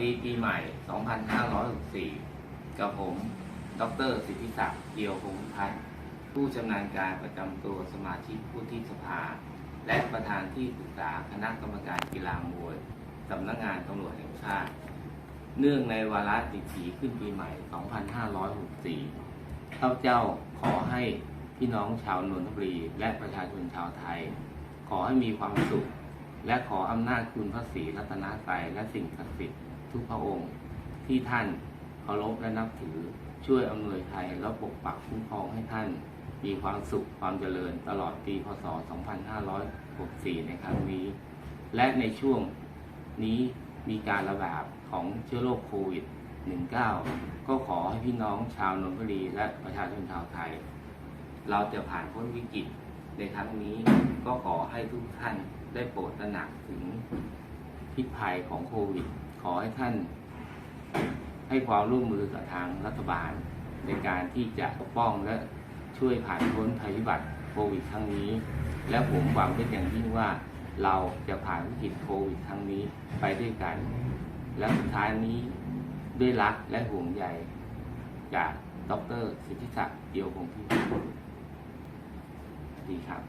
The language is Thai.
ดีปีใหม่ 2564 กับผม ดร สิทธิศักดิ์เดียวพงษ์พัฒน์ผู้ชำนาญการประจำตัวสมาชิกผู้ที่สภา และประธานที่ปรึกษาคณะกรรมการกีฬามวยสำนักงานตำรวจแห่งชาติ เนื่องในวาระติถีขึ้นปีใหม่ 2564 ข้าพเจ้าขอให้พี่น้องชาวนนทบุรีและประชาชนชาวไทย ขอให้มีความสุข และขออำนาจคุณพระศรีรัตนตรัยและสิ่งศักดิ์สิทธิ์ทุกพระองค์ที่ท่านเคารพและนับถือช่วยอำนวยไทยและปกปักคุ้มครองให้ท่าน มีความสุขความเจริญตลอดปีพศ 2564 ในครั้งนี้ และในช่วงนี้มีการระบาดของเชื้อโรคโควิด 19 ก็ขอให้พี่น้องชาวนนทบุรีและประชาชนชาวไทย เราจะผ่านพ้นวิกฤตในครั้งนี้ก็ขอให้ทุกท่าน ได้โปรดตระหนักถึงพิษภัยของโควิด ขอให้ท่าน ให้ความร่วมมือกับทางรัฐบาล ในการที่จะปกป้องและช่วยผ่านพ้นภัยพิบัติโควิดครั้งนี้ และผมหวังเป็นอย่างยิ่งว่าเราจะผ่านวิกฤตโควิดครั้งนี้ไปด้วยกัน และสุดท้ายนี้ด้วยรักและห่วงใยจากดรสิทธิศักดิ์เดียวคงที่ดีครับ